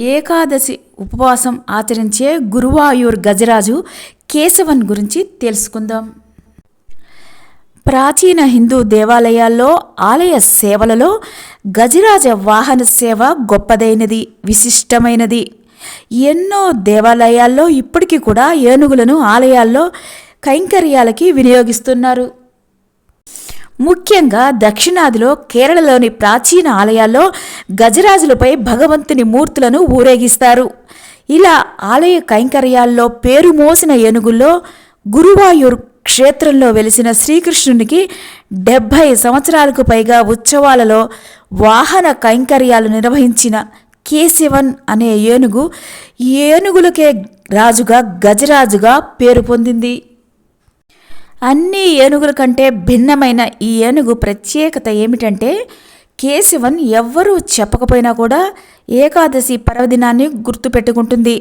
ఏకాదశి ఉపవాసం ఆచరించే గురువాయూర్ గజరాజు కేశవన్ గురించి తెలుసుకుందాం. ప్రాచీన హిందూ దేవాలయాల్లో ఆలయ సేవలలో గజరాజ వాహన సేవ గొప్పదైనది విశిష్టమైనది. ఎన్నో దేవాలయాల్లో ఇప్పటికీ కూడా ఏనుగులను ఆలయాల్లో కైంకర్యాలకి వినియోగిస్తున్నారు. ముఖ్యంగా దక్షిణాదిలో కేరళలోని ప్రాచీన ఆలయాల్లో గజరాజులపై భగవంతుని మూర్తులను ఊరేగిస్తారు. ఇలా ఆలయ కైంకర్యాల్లో పేరు మోసిన ఏనుగుల్లో గురువాయూర్ క్షేత్రంలో వెలిసిన శ్రీకృష్ణునికి డెబ్భై సంవత్సరాలకు పైగా ఉత్సవాలలో వాహన కైంకర్యాలు నిర్వహించిన కేశవన్ అనే ఏనుగు ఏనుగులకే రాజుగా గజరాజుగా పేరు పొందింది. అన్ని ఏనుగుల కంటే భిన్నమైన ఈ ఏనుగు ప్రత్యేకత ఏమిటంటే కేశవన్ ఎవ్వరూ చెప్పకపోయినా కూడా ఏకాదశి పర్వదినాన్ని గుర్తుపెట్టుకుంటుంది.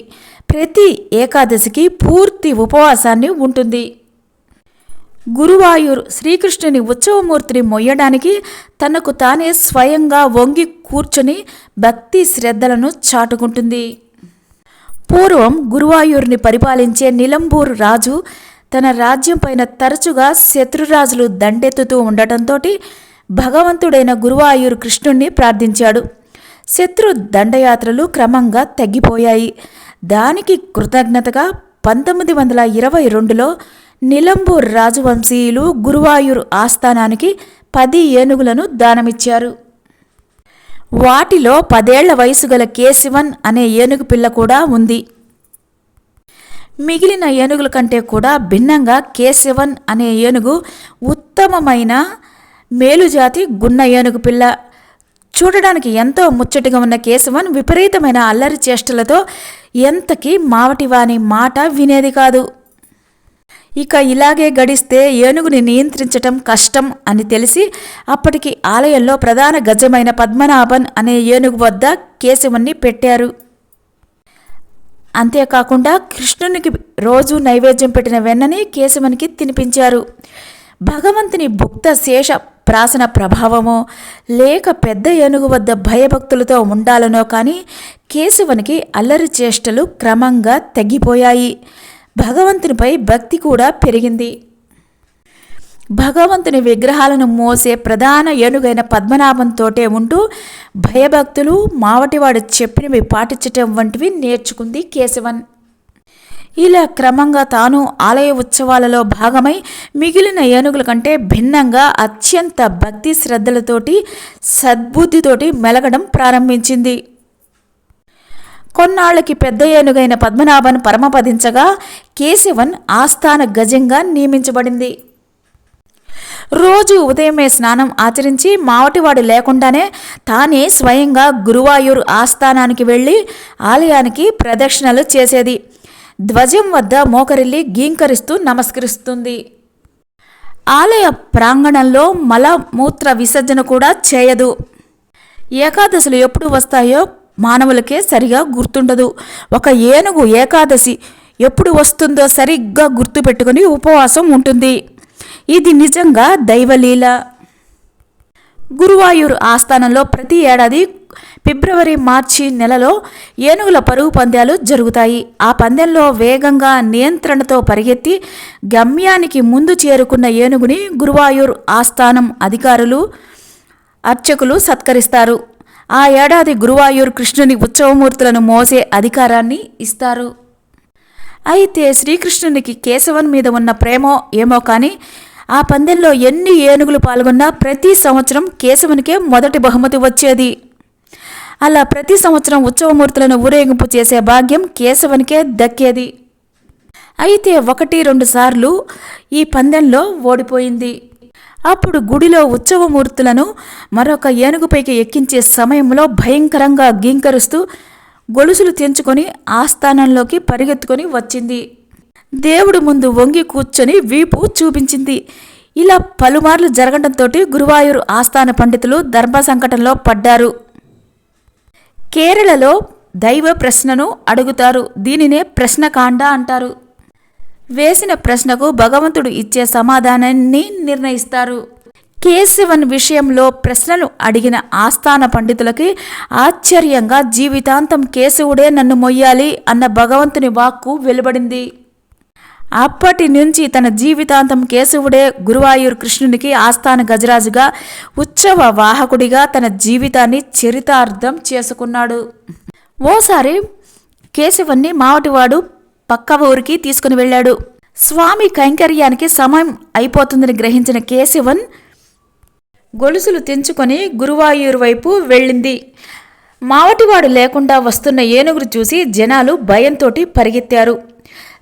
ప్రతి ఏకాదశికి పూర్తి ఉపవాసాన్ని ఉంటుంది. గురువాయూర్ శ్రీకృష్ణుని ఉత్సవమూర్తిని మొయ్యడానికి తనకు తానే స్వయంగా వంగి కూర్చొని భక్తి శ్రద్ధలను చాటుకుంటుంది. పూర్వం గురువాయూర్ని పరిపాలించే నిలంబూరు రాజు తన రాజ్యం పైన తరచుగా శత్రురాజులు దండెత్తుతూ ఉండటంతో భగవంతుడైన గురువాయూరు కృష్ణుణ్ణి ప్రార్థించాడు. శత్రు దండయాత్రలు క్రమంగా తగ్గిపోయాయి. దానికి కృతజ్ఞతగా పంతొమ్మిది వందల ఇరవై రెండులో నిలంబూర్ రాజవంశీయులు గురువాయూరు ఆస్థానానికి పది ఏనుగులను దానమిచ్చారు. వాటిలో పదేళ్ళ వయసు గల కేశవన్ అనే ఏనుగు పిల్ల కూడా ఉంది. మిగిలిన ఏనుగుల కంటే కూడా భిన్నంగా కేశవన్ అనే ఏనుగు ఉత్తమమైన మేలుజాతి గున్న ఏనుగు పిల్ల. చూడడానికి ఎంతో ముచ్చటగా ఉన్న కేశవన్ విపరీతమైన అల్లరి చేష్టలతో ఎంతకీ మావటివాని మాట వినేది కాదు. ఇక ఇలాగే గడిస్తే ఏనుగుని నియంత్రించటం కష్టం అని తెలిసి అప్పటికి ఆలయంలో ప్రధాన గజమైన పద్మనాభన్ అనే ఏనుగు వద్ద కేశవన్ని పెట్టారు. అంతేకాకుండా కృష్ణునికి రోజు నైవేద్యం పెట్టిన వెన్నని కేశవునికి తినిపించారు. భగవంతుని భుక్త శేష ప్రాసన ప్రభావమో లేక పెద్ద ఏనుగు వద్ద భయభక్తులతో ఉండాలనో కానీ కేశవునికి అల్లరి చేష్టలు క్రమంగా తగ్గిపోయాయి భగవంతునిపై భక్తి కూడా పెరిగింది. భగవంతుని విగ్రహాలను మోసే ప్రధాన ఏనుగైన పద్మనాభంతోటే ఉంటూ భయభక్తులు మావటివాడు చెప్పినవి పాటించటం వంటివి నేర్చుకుంది కేశవన్. ఇలా క్రమంగా తాను ఆలయ ఉత్సవాలలో భాగమై మిగిలిన ఏనుగుల కంటే భిన్నంగా అత్యంత భక్తి శ్రద్ధలతోటి సద్బుద్ధితోటి మెలగడం ప్రారంభించింది. కొన్నాళ్ళకి పెద్ద ఏనుగైన పద్మనాభన్ పరమపదించగా కేశవన్ ఆస్థాన గజంగా నియమించబడింది. రోజు ఉదయమే స్నానం ఆచరించి మావటివాడు లేకుండానే తానే స్వయంగా గురువాయూర్ ఆస్థానానికి వెళ్ళి ఆలయానికి ప్రదక్షిణలు చేసేది. ధ్వజం వద్ద మోకరిల్లి గీంకరిస్తూ నమస్కరిస్తుంది. ఆలయ ప్రాంగణంలో మలమూత్ర విసర్జన కూడా చేయదు. ఏకాదశులు ఎప్పుడు వస్తాయో మానవులకే సరిగా గుర్తుండదు. ఒక ఏనుగు ఏకాదశి ఎప్పుడు వస్తుందో సరిగ్గా గుర్తుపెట్టుకుని ఉపవాసం ఉంటుంది. ఇది నిజంగా దైవలీల. గురువాయూర్ ఆస్థానంలో ప్రతి ఏడాది ఫిబ్రవరి మార్చి నెలలో ఏనుగుల పరుగు పందాలు జరుగుతాయి. ఆ పందెంలో వేగంగా నియంత్రణతో పరిగెత్తి గమ్యానికి ముందు చేరుకున్న ఏనుగుని గురువాయూర్ ఆస్థానం అధికారులు అర్చకులు సత్కరిస్తారు. ఆ ఏడాది గురువాయూర్ కృష్ణుని ఉత్సవమూర్తులను మోసే అధికారాన్ని ఇస్తారు. అయితే శ్రీకృష్ణునికి కేశవన్ మీద ఉన్న ప్రేమో ఏమో కానీ ఆ పందెంలో ఎన్ని ఏనుగులు పాల్గొన్నా ప్రతి సంవత్సరం కేశవునికే మొదటి బహుమతి వచ్చేది. అలా ప్రతి సంవత్సరం ఉత్సవమూర్తులను ఊరేగింపు చేసే భాగ్యం కేశవునికే దక్కేది. అయితే ఒకటి రెండు సార్లు ఈ పందెంలో ఓడిపోయింది. అప్పుడు గుడిలో ఉత్సవమూర్తులను మరొక ఏనుగుపైకి ఎక్కించే సమయంలో భయంకరంగా గీంకరుస్తూ గొలుసులు తెంచుకొని ఆస్థానంలోకి పరిగెత్తుకొని వచ్చింది. దేవుడు ముందు వంగి కూర్చొని వీపు చూపించింది. ఇలా పలుమార్లు జరగడంతో గురువాయూరు ఆస్థాన పండితులు ధర్మ సంకటంలో పడ్డారు. కేరళలో దైవ ప్రశ్నను అడుగుతారు. దీనినే ప్రశ్నకాండ అంటారు. వేసిన ప్రశ్నకు భగవంతుడు ఇచ్చే సమాధానాన్ని నిర్ణయిస్తారు. కేశవన్ విషయంలో ప్రశ్నలు అడిగిన ఆస్థాన పండితులకి ఆశ్చర్యంగా జీవితాంతం కేశవుడే నన్ను మొయ్యాలి అన్న భగవంతుని వాక్కు వెలువడింది. అప్పటి నుంచి తన జీవితాంతం కేశవుడే గురువాయూర్ కృష్ణునికి ఆస్థాన గజరాజుగా ఉత్సవ వాహకుడిగా తన జీవితాన్ని చరితార్థం చేసుకున్నాడు. ఓసారి కేశవన్ని మావటివాడు పక్క ఊరికి తీసుకుని వెళ్ళాడు. స్వామి కైంకర్యానికి సమయం అయిపోతుందని గ్రహించిన కేశవన్ గొలుసులు తెంచుకొని గురువాయూరు వైపు వెళ్ళింది. మావటివాడు లేకుండా వస్తున్న ఏనుగురు చూసి జనాలు భయంతోటి పరిగెత్తారు.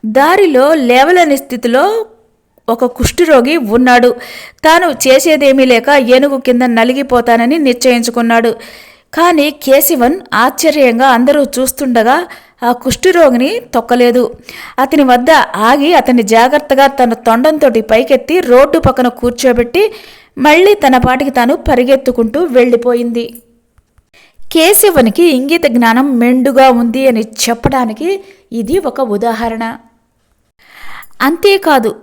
దారిలో లేవలేని స్థితిలో ఒక కుష్ఠరోగి ఉన్నాడు. తాను చేసేదేమీ లేక ఏనుగు కింద నలిగిపోతానని నిశ్చయించుకున్నాడు. కానీ కేశవన్ ఆశ్చర్యంగా అందరూ చూస్తుండగా ఆ కుష్ఠరోగిని తొక్కలేదు. అతని వద్ద ఆగి అతన్ని జాగ్రత్తగా తన తొండంతో పైకెత్తి రోడ్డు పక్కన కూర్చోబెట్టి మళ్ళీ తన పాటికి తాను పరిగెత్తుకుంటూ వెళ్ళిపోయింది. కేశవనికి ఇంగిత జ్ఞానం మెండుగా ఉంది అని చెప్పడానికి ఇది ఒక ఉదాహరణ. అంతేకాదు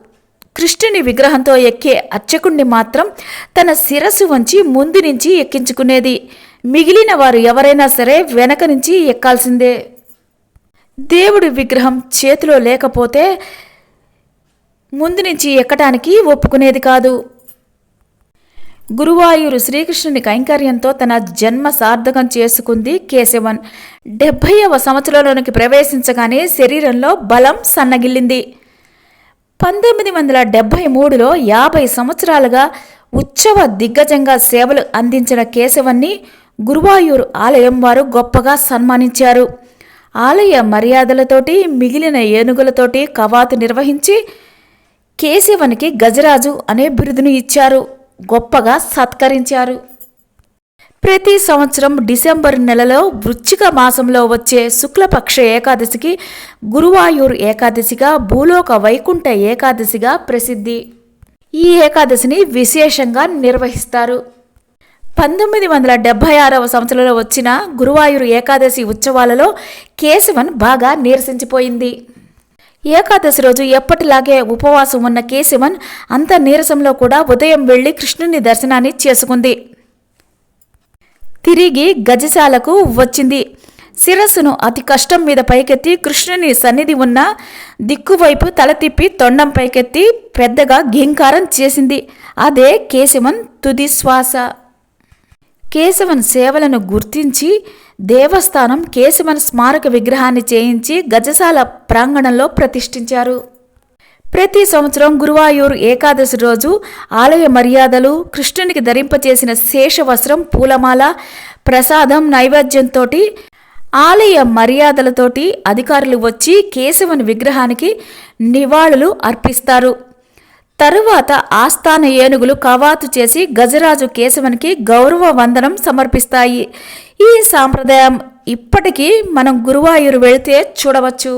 కృష్ణుని విగ్రహంతో ఎక్కే అర్చకుణ్ణి మాత్రం తన శిరస్సు వంచి ముందు నుంచి ఎక్కించుకునేది. మిగిలిన వారు ఎవరైనా సరే వెనక నుంచి ఎక్కాల్సిందే. దేవుడి విగ్రహం చేతిలో లేకపోతే ముందు నుంచి ఎక్కటానికి ఒప్పుకునేది కాదు. గురువాయూరు శ్రీకృష్ణుని కైంకర్యంతో తన జన్మ సార్థకం చేసుకుంది కేశవన్. డెబ్భైవ సంవత్సరంలోనికి ప్రవేశించగానే శరీరంలో బలం సన్నగిల్లింది. పంతొమ్మిది వందల డెబ్భై మూడులో యాభై సంవత్సరాలుగా ఉత్సవ దిగ్గజంగా సేవలు అందించిన కేశవన్ని గురువాయూరు ఆలయం వారు గొప్పగా సన్మానించారు. ఆలయ మర్యాదలతోటి మిగిలిన ఏనుగులతోటి కవాతు నిర్వహించి కేశవనికి గజరాజు అనే బిరుదును ఇచ్చారు. గొప్పగా సత్కరించారు. ప్రతి సంవత్సరం డిసెంబర్ నెలలో వృశ్చిక మాసంలో వచ్చే శుక్లపక్ష ఏకాదశికి గురువాయూర్ ఏకాదశిగా భూలోక వైకుంఠ ఏకాదశిగా ప్రసిద్ధి. ఈ ఏకాదశిని విశేషంగా నిర్వహిస్తారు. పంతొమ్మిది వందల డెబ్భై ఆరవ సంవత్సరంలో వచ్చిన గురువాయూరు ఏకాదశి ఉత్సవాలలో కేశవన్ బాగా నీరసించిపోయింది. ఏకాదశి రోజు ఎప్పటిలాగే ఉపవాసం ఉన్న కేశవన్ అంత నీరసంలో కూడా ఉదయం వెళ్ళి కృష్ణుని దర్శనాన్ని చేసుకుంది. తిరిగి గజశాలకు వచ్చింది. శిరస్సును అతి కష్టం మీద పైకెత్తి కృష్ణుని సన్నిధి ఉన్న దిక్కువైపు తల తిప్పి తొండం పైకెత్తి పెద్దగా ఘీంకారం చేసింది. అదే కేశవన్ తుది శ్వాస. కేశవన్ సేవలను గుర్తించి దేవస్థానం కేశవన్ స్మారక విగ్రహాన్ని చేయించి గజశాల ప్రాంగణంలో ప్రతిష్ఠించారు. ప్రతి సంవత్సరం గురువాయూరు ఏకాదశి రోజు ఆలయ మర్యాదలు కృష్ణునికి ధరింపచేసిన శేష వస్త్రం పూలమాల ప్రసాదం నైవేద్యంతో ఆలయ మర్యాదలతోటి అధికారులు వచ్చి కేశవుని విగ్రహానికి నివాళులు అర్పిస్తారు. తరువాత ఆస్థాన ఏనుగులు కవాతు చేసి గజరాజు కేశవునికి గౌరవ వందనం సమర్పిస్తాయి. ఈ సాంప్రదాయం ఇప్పటికీ మనం గురువాయూరు వెళితే చూడవచ్చు.